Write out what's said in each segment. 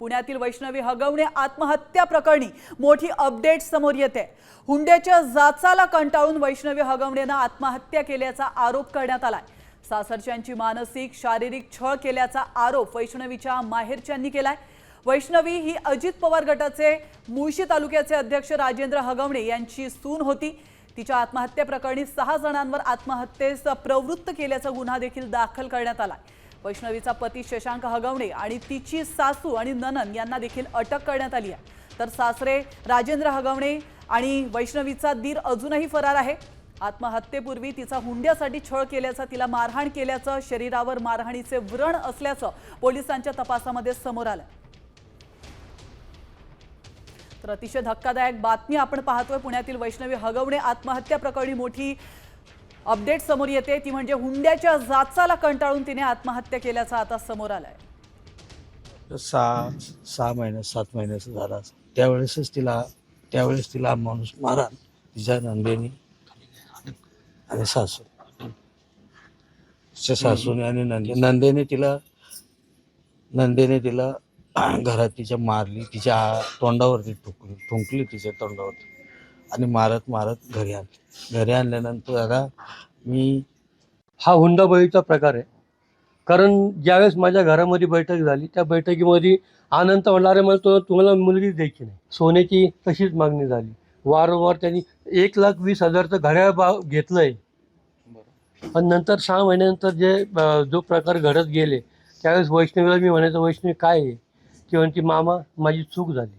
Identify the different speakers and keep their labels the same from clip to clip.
Speaker 1: पुण्यातील वैष्णवी हगवणे आत्महत्या प्रकरणी मोठी अपडेट समोर येते. हुंड्याच्या जाचाला कंटाळून वैष्णवी हगवणेनं आत्महत्या केल्याचा आरोप करण्यात आलाय. सासरच्यांची मानसिक शारीरिक छळ केल्याचा आरोप वैष्णवीच्या माहेरच्यांनी केलाय. वैष्णवी ही अजित पवार गटाचे मुळशी तालुक्याचे अध्यक्ष राजेंद्र हगवणे यांची सून होती. तिच्या आत्महत्या प्रकरणी सहा जणांवर आत्महत्येस प्रवृत्त केल्याचा गुन्हा देखील दाखल करण्यात आला वैष्णवीचा पती शशांक हगवणे आणि तिची सासू आणि ननन यांना देखील अटक करण्यात आली आहे. तर सासरे राजेंद्र हगवणे आणि वैष्णवीचा दीर अजूनही फरार आहे. आत्महत्येपूर्वी तिचा हुंड्यासाठी छळ केल्याचा तिला मारहाण केल्याचं शरीरावर मारहाणीचे व्रण असल्याचं पोलिसांच्या तपासामध्ये समोर आलं तर अतिशय धक्कादायक बातमी आपण पाहतोय पुण्यातील वैष्णवी हगवणे आत्महत्या प्रकरणी मोठी अपडेट समोर येते. ती म्हणजे हुंड्याच्या जाचाला कंटाळून तिने आत्महत्या केल्याचा आता समोर आलाय.
Speaker 2: सहा सहा महिने सात महिन्याचा झाला. त्यावेळेसच तिला त्यावेळेस तिला माणूस मारा तिच्या नंदेनी आणि सासू. तिच्या सासूने आणि नंदे नंदेने तिला नंदेने तिला घरात तिच्या मारली तिच्या तोंडावरती ठुकली ठुंकली तिच्या तोंडावरती. आणि मारत मारत घरी आणली घरी आणल्यानंतर आता मी
Speaker 3: हा हुंडाबळीचा प्रकार आहे. कारण ज्यावेळेस माझ्या घरामध्ये बैठक झाली त्या बैठकीमध्ये आनंद म्हणला अरे मला तो तुम्हाला मुलगीच द्यायची नाही. सोन्याची तशीच मागणी झाली. वारंवार त्यांनी एक लाख वीस हजारचं घड्याळ भाव घेतलंय. पण नंतर सहा महिन्यानंतर जे जो प्रकार घडत गेले त्यावेळेस वैष्णवीला मी म्हणायचं वैष्णवी काय आहे? ती म्हणते मामा माझी चूक झाली.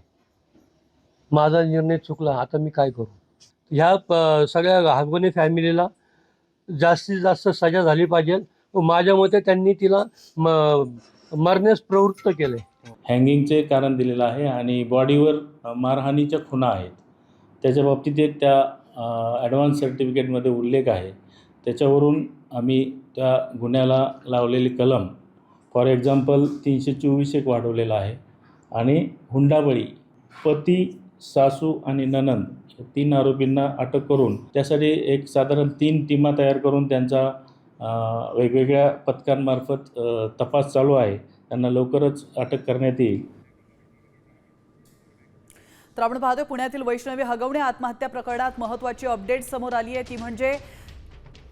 Speaker 3: माझा निर्णय चुकला आता मी काय करू? ह्या प- सगळ्या हागवणे फॅमिलीला जास्तीत जास्त सजा झाली पाहिजे. व माझ्या मते त्यांनी तिला म मरण्यास प्रवृत्त केले.
Speaker 4: हँगिंगचे कारण दिलेलं आहे आणि बॉडीवर मारहाणीच्या खुणा आहेत. त्याच्या बाबतीत एक त्या ॲडव्हान्स सर्टिफिकेटमध्ये उल्लेख आहे. त्याच्यावरून आम्ही त्या गुन्ह्याला लावलेली कलम फॉर एक्झाम्पल तीनशे चोवीस एक वाढवलेला आहे. आणि हुंडाबळी पती सासू आणि ननंद तीन आरोपींना अटक करून त्यासाठी एक साधारण तीन टीमा तयार करून त्यांचा वेगवेगळ्या पथकांमार्फत तपास चालू आहे. त्यांना लवकरच अटक करण्यात येईल.
Speaker 1: तर आपण पाहतोय पुण्यातील वैष्णवी हगवणे आत्महत्या प्रकरणात महत्वाची अपडेट समोर आली आहे. ती म्हणजे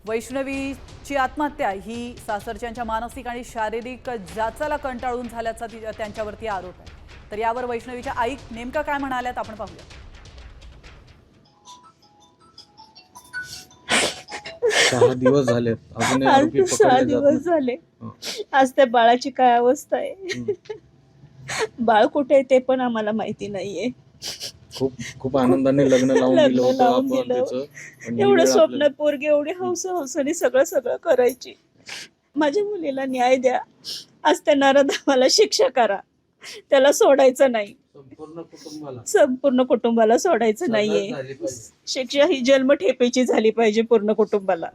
Speaker 1: वैष्णवीची आत्महत्या ही सासरच्यांच्या मानसिक आणि शारीरिक जाचाला कंटाळून झाल्याचा ति- त्यांच्यावरती आरोप आहे. तर यावर वैष्णवीच्या आई नेमकं काय म्हणाल्यात आपण पाहूया.
Speaker 5: सहा दिवस झाले. अजूनही
Speaker 6: आज
Speaker 5: आरोपी
Speaker 6: सहा
Speaker 5: पकडले जात
Speaker 6: दिवस झाले.
Speaker 5: हं.
Speaker 6: आज त्या बाळाची काय अवस्था आहे? बाळ कुठे आहे ते पण आम्हाला माहिती नाहीये.
Speaker 5: खूप खूप आनंदाने लग्न लावून
Speaker 6: लग्न
Speaker 5: दिलं होतं
Speaker 6: लावून
Speaker 5: आपण
Speaker 6: दिलं.
Speaker 5: त्याचं. पण ही
Speaker 6: एवढं
Speaker 5: वेळ
Speaker 6: स्वप्न पोरगे एवढे हौस हौसाने सगळं सगळं करायची. माझ्या मुलीला न्याय द्या. आज त्या नरधावाला शिक्षा करा. त्याला सोडायचं नाही.
Speaker 2: संपूर्ण कुटुंबाला.
Speaker 6: संपूर्ण कुटुंबाला सोडायचं नाहीये.
Speaker 2: झाली पाहिजे.
Speaker 6: शिक्षा ही जन्म ठेपेची झाली पाहिजे पूर्ण कुटुंबाला.